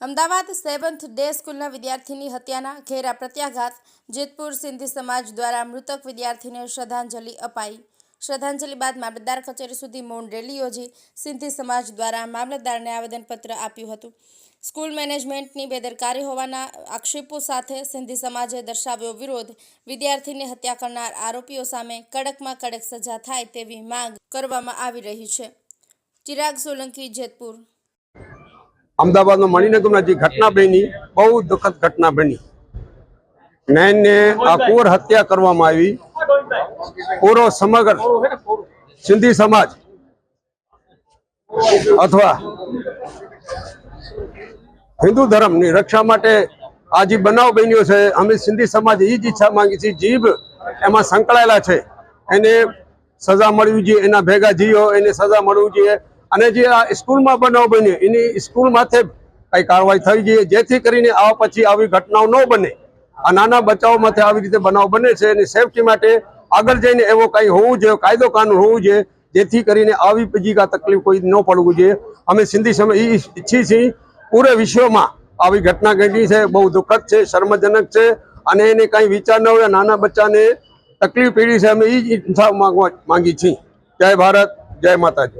Ahmedabad seventh day સ્કૂલના વિદ્યાર્થીની હત્યાના ઘેરા પ્રત્યાઘાત. જેતપુર સિંધી સમાજ દ્વારા મૃતક વિદ્યાર્થીને શ્રદ્ધાંજલિ અપાઈ. શ્રદ્ધાંજલિ બાદ મામલતદાર કચેરી સુધી મૌન રેલી યોજી સિંધી સમાજ દ્વારા મામલતદારને આવેદનપત્ર આપ્યું હતું. સ્કૂલ મેનેજમેન્ટની બેદરકારી હોવાના આક્ષેપો સાથે સિંધી સમાજે દર્શાવ્યો વિરોધ. વિદ્યાર્થીની હત્યા કરનાર આરોપીઓ સામે કડકમાં કડક સજા થાય તેવી માંગ કરવામાં આવી રહી છે. ચિરાગ સોલંકી, જેતપુર. અમદાવાદમાં મણિનગરમાં જે ઘટના બની, બહુ દુઃખદ ઘટના બની. નયનને આ કોર હત્યા કરવામાં આવી. પૂરો સમગ્ર સિંધી સમાજ અથવા હિન્દુ ધર્મની રક્ષા માટે આ જે બનાવ બન્યો છે, અમે સિંધી સમાજ એ જ ઈચ્છા માંગી છીએ, જીભ એમાં સંકળાયેલા છે. એને સજા મળવી જોઈએ, એના ભેગા જીવો, એને સજા મળવી જોઈએ. અને જે આ સ્કૂલમાં બનાવ બન્યો, એની સ્કૂલ માથે કઈ કાર્યવાહી થઈ જોઈએ જેથી કરીને આ પછી આવી ઘટનાઓ ન બને. આ નાના બચ્ચાઓ માથે આવી રીતે બનાવ બને છે એની સેફટી માટે આગળ જઈને એવો કંઈ હોવું જોઈએ, કાયદો કાનૂન હોવું જોઈએ, જેથી કરીને આવી બીજી કાંઈ તકલીફ કોઈ ન પડવું જોઈએ. અમે સિંધી સમય એ ઈચ્છીએ છીએ પૂરે વિશ્વમાં આવી ઘટના ઘટી છે, બહુ દુઃખદ છે, શર્મજનક છે અને એને કંઈ વિચાર ન હોય, નાના બચ્ચાને તકલીફ પીડી છે, અમે એ જ ઇન્સાફ માંગવા માંગી છીએ. જય ભારત, જય માતાજી.